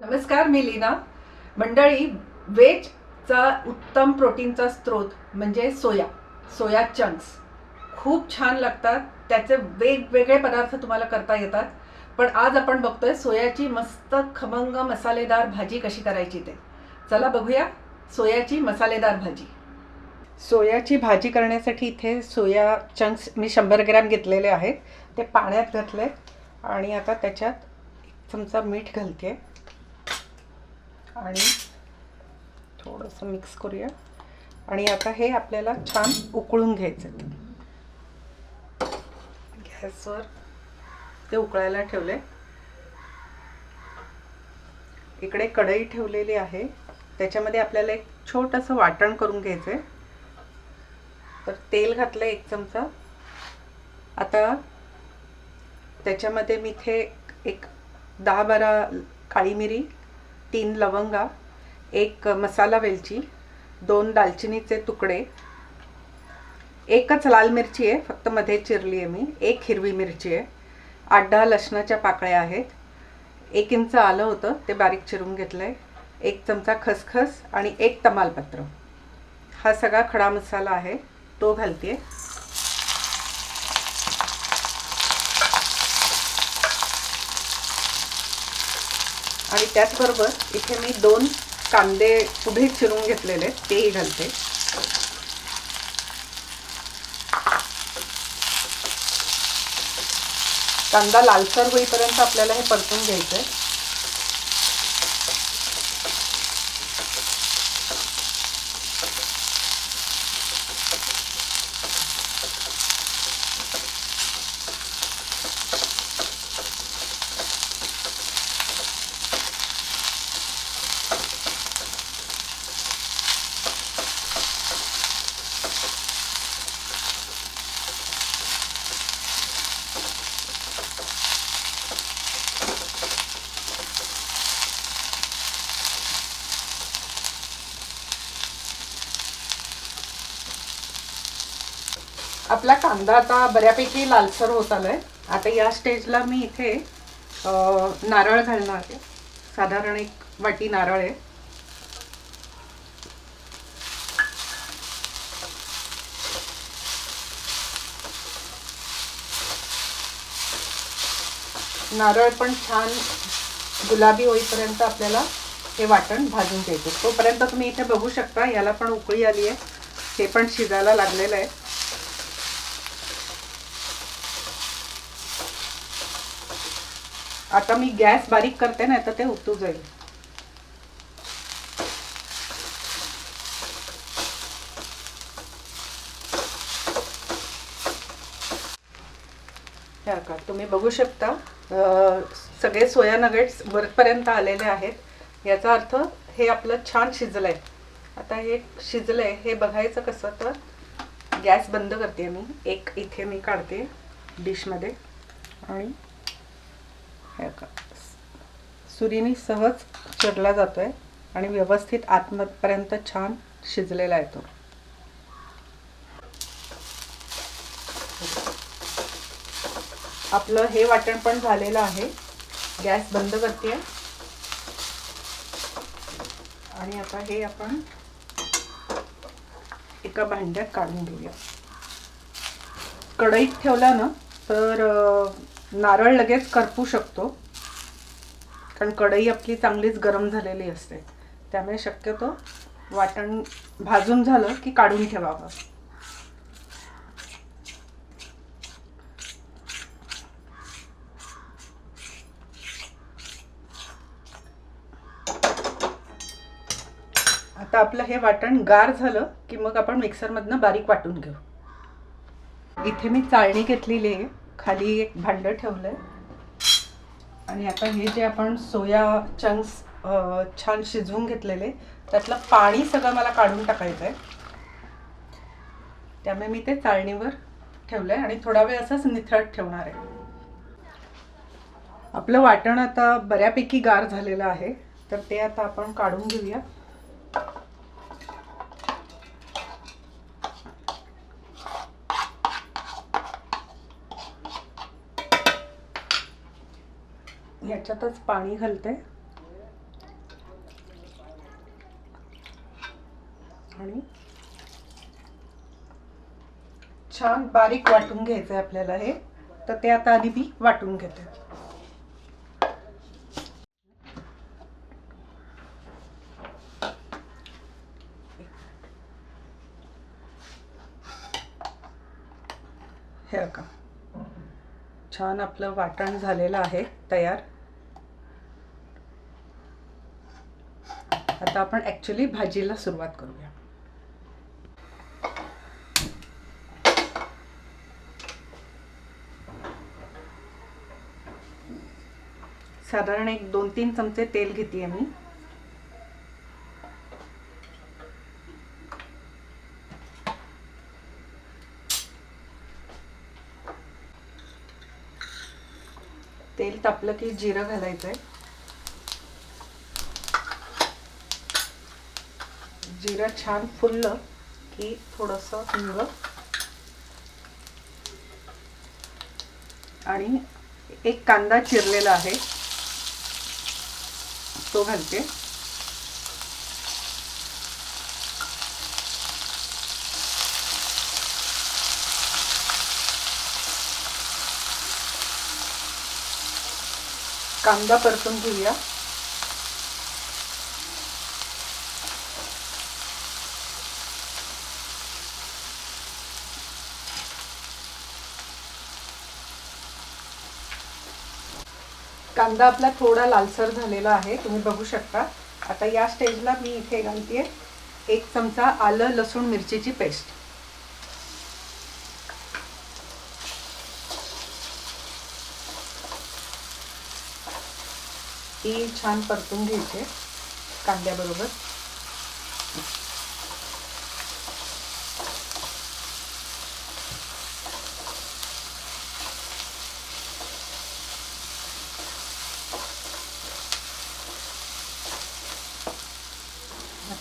नमस्कार मी लीना. मंडळी वेजचा उत्तम प्रोटीनचा स्रोत म्हणजे सोया सोया चंक्स खूप छान लागतात. त्याचे वेगवेगळे पदार्थ तुम्हाला करता येतात. पण आज आपण बघतोय सोयाची मस्त खमंग मसालेदार भाजी कशी करायची ते. चला बघूया सोयाची मसालेदार भाजी. सोयाची भाजी करण्यासाठी इथे सोया चंक्स मी शंभर ग्रॅम घेतलेले आहेत. ते पाण्यात घातले आणि आता त्याच्यात एक चमचा मीठ घालते. आणि थोडंसं मिक्स करूया. आणि आता हे आपल्याला छान उकळून घ्यायचं गॅसवर ते उकळायला ठेवले इकडे कढई ठेवलेली आहे. त्याच्यामध्ये आपल्याला एक छोटंसं वाटण करून घ्यायचं आहे तर तेल घातलं एक चमचा. आता त्याच्यामध्ये मी इथे एक दहा बारा काळी मिरी तीन लवंगा एक मसाला वेलची दोन दालचिनीचे तुकडे एकच लाल मिरची आहे फक्त मध्ये चिरली आहे मी एक हिरवी मिरची आहे आठ दहा लसणाच्या पाकळ्या आहेत एक इंच आलं होतं ते बारीक चिरून घेतलं आहे एक चमचा खसखस आणि एक तमालपत्र. हा सगळा खडा मसाला आहे तो घालते आणि त्याचबरोबर इथे मी दोन कांदे उभे चिरून घेतलेले तेही घालते. कांदा लालसर होईपर्यंत आपल्याला हे परतून घ्यायचं आहे आपला कांदा आता बऱ्यापैकी लालसर होत आलाय. आता या स्टेजला मी इथे नारळ घालणार आहे. साधारण एक वाटी नारळ आहे. नारळ पण छान गुलाबी होईपर्यंत आपल्याला हे वाटण भाजून घ्यायचं. तोपर्यंत तुम्ही इथे बघू शकता याला पण उकळी आली आहे. हे पण शिजायला लागलेलं आहे. आता मी गॅस बारीक करते ना तर ते उतू जाईल. का तुम्ही बघू शकता सगळे सोया नगेट्स वरपर्यंत आलेले आहेत. याचा अर्थ हे आपलं छान शिजलं आहे आता हे शिजलं आहे हे बघायचं कसं तर गॅस बंद करते मी. एक इथे मी काढते डिशमध्ये. आणि सुरीने सहज चिरला जातो आहे आणि व्यवस्थित आतमपर्यंत छान शिजलेला आहे तो आपलं हे वाटण पण झालेलं आहे. गॅस बंद करते. आणि आता हे आपण एका भांड्यात काढून घेऊया. कढईत ठेवला ना तर नारळ लगेच करपू शकतो. कारण कढई आपली चांगलीच गरम झालेली असते. त्यामुळे शक्यतो वाटण भाजून झालं की काढून ठेवावं. आता आपलं हे वाटण गार झालं की मग आपण मिक्सरमधनं बारीक वाटून घेऊ. इथे मी चाळणी घेतलेली आहे. खाली एक भांडं ठेवलं आहे आणि आता हे जे आपण सोया चंक्स छान शिजवून घेतलेले त्यातलं पाणी सगळं मला काढून टाकायचं आहे त्यामुळे मी ते चाळणीवर ठेवलं आहे आणि थोडा वेळ असंच निथळत ठेवणार आहे. आपलं वाटण आता बऱ्यापैकी गार झालेलं आहे तर ते आता आपण काढून घेऊया. याच्यातच पाणी घालते. आणि छान बारीक वाटून घ्यायचं आहे आपल्याला हे. तर ते आता आधी मी वाटून घेते. हे का छान आपलं वाटण झालेलं आहे तयार. आता आपण ॲक्च्युली भाजीला सुरुवात करूया. साधारण एक दोन तीन चमचे तेल घेते मी. तेल तापलं की जिरं घालायचं आहे जिरं छान फुललं की थोडंसं हिंग. आणि एक कांदा चिरलेला आहे. तो घालते. कांदा परतून घेऊया. कांदा आपला थोडा लालसर झालेला आहे तुम्ही बघू शकता. आता या स्टेजला मी इथे घालते एक चमचा आलं लसूण मिरचीची पेस्ट. ही छान परतून घ्यायचे कांद्याबरोबर.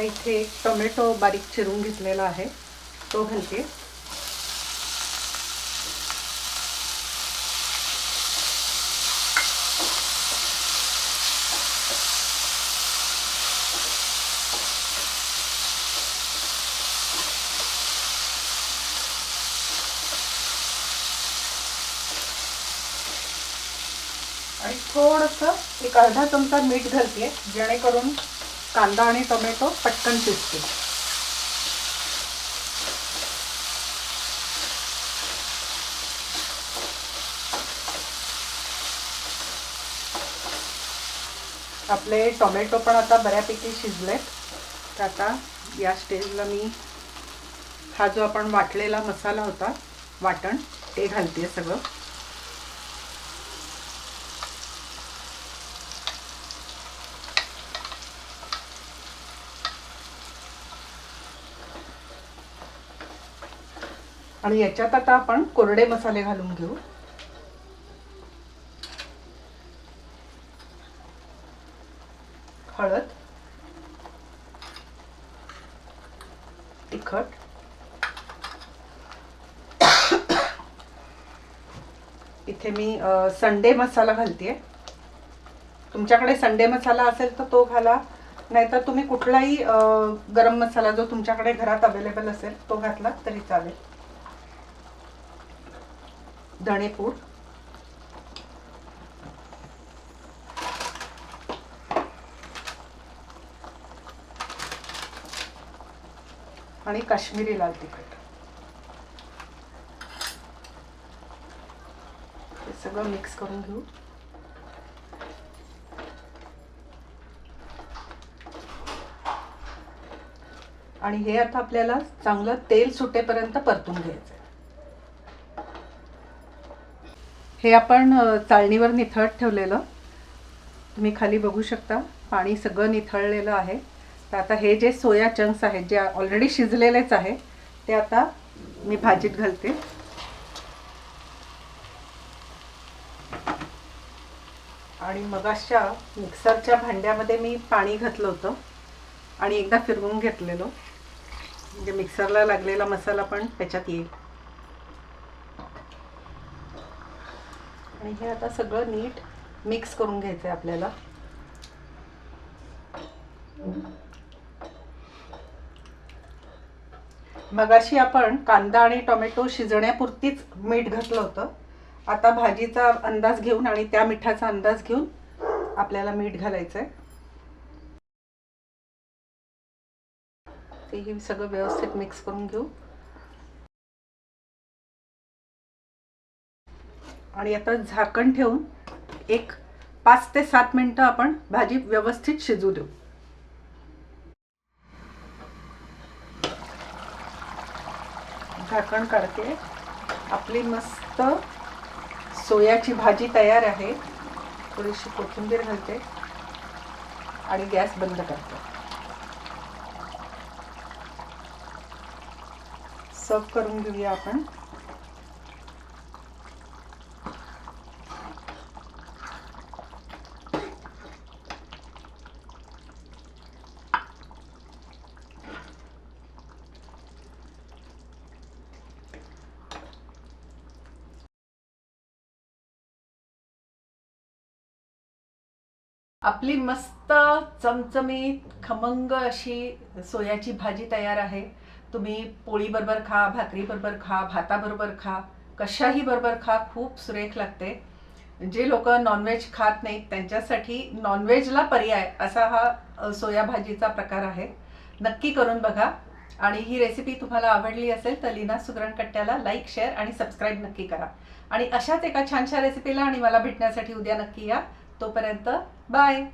आता इथे एक टोमॅटो बारीक चिरून घेतलेला आहे. तो घालते. आणि थोडंसं एक अर्धा चमचा मीठ घालते जेणेकरून कांदा आणि टोमॅटो पटकन शिजते आपले टोमॅटो पण आता बऱ्यापैकी शिजलेत. तर आता या स्टेजला मी हा जो आपण वाटलेला मसाला होता वाटण ते घालते सगळं. आणि याच्यात आता आपण कोरडे मसाले घालून घेऊ. हळद. तिखट. इथे मी संडे मसाला घालते तुमच्याकडे संडे मसाला असेल तर तो घाला. नाहीतर तुम्ही कुठलाही गरम मसाला जो तुमच्याकडे घरात अवेलेबल असेल तो घातला तरी चालेल. धणेपूड. आणि काश्मीरी लाल तिखट. हे सगळं मिक्स करून घेऊ. आणि हे आता आपल्याला चांगलं तेल सुटेपर्यंत परतून घ्यायचं आहे हे आपण चाळणीवर निथळत ठेवलेलं. तुम्ही खाली बघू शकता पाणी सगळं निथळलेलं आहे. तर आता हे जे सोया चंक्स आहेत जे ऑलरेडी शिजलेलेच आहे ते आता मी भाजीत घालते. आणि मगाशच्या मिक्सरच्या भांड्यामध्ये मी पाणी घातलं होतं आणि एकदा फिरवून घेतलेलो. म्हणजे मिक्सरला लागलेला मसाला पण त्याच्यात येईल. आणि हे आता सगळं नीट मिक्स करून घ्यायचं आहे आपल्याला. मगाशी आपण कांदा आणि टोमॅटो शिजण्यापुरतीच मीठ घातलं होतं. आता भाजीचा अंदाज घेऊन आणि त्या मिठाचा अंदाज घेऊन आपल्याला मीठ घालायचं आहे तेही सगळं व्यवस्थित मिक्स करून घेऊ. आणि आता झाकण ठेवून एक पाच ते सात मिनटं आपण भाजी व्यवस्थित शिजू देऊ. झाकण काढते. आपली मस्त सोयाची भाजी तयार आहे. थोडीशी कोथिंबीर घालते आणि गॅस बंद करते. सर्व करून घेऊया आपण. आपली मस्त चमचमीत खमंग अशी सोयाची भाजी तयार आहे. तुम्ही पोळीबरोबर खा भाकरीबरोबर खा भाताबरोबर खा कशाही बरोबर खा खूप सुरेख लागते. जे लोक नॉनव्हेज खात नाहीत त्यांच्यासाठी नॉनव्हेजला पर्याय असा हा सोया भाजीचा प्रकार आहे. नक्की करून बघा. आणि ही रेसिपी तुम्हाला आवडली असेल तर लीना सुगरण कट्ट्याला लाईक शेअर आणि सबस्क्राईब नक्की करा. आणि अशाच एका छानशा रेसिपीला आणि मला भेटण्यासाठी उद्या नक्की या. तोपर्यंत बाय.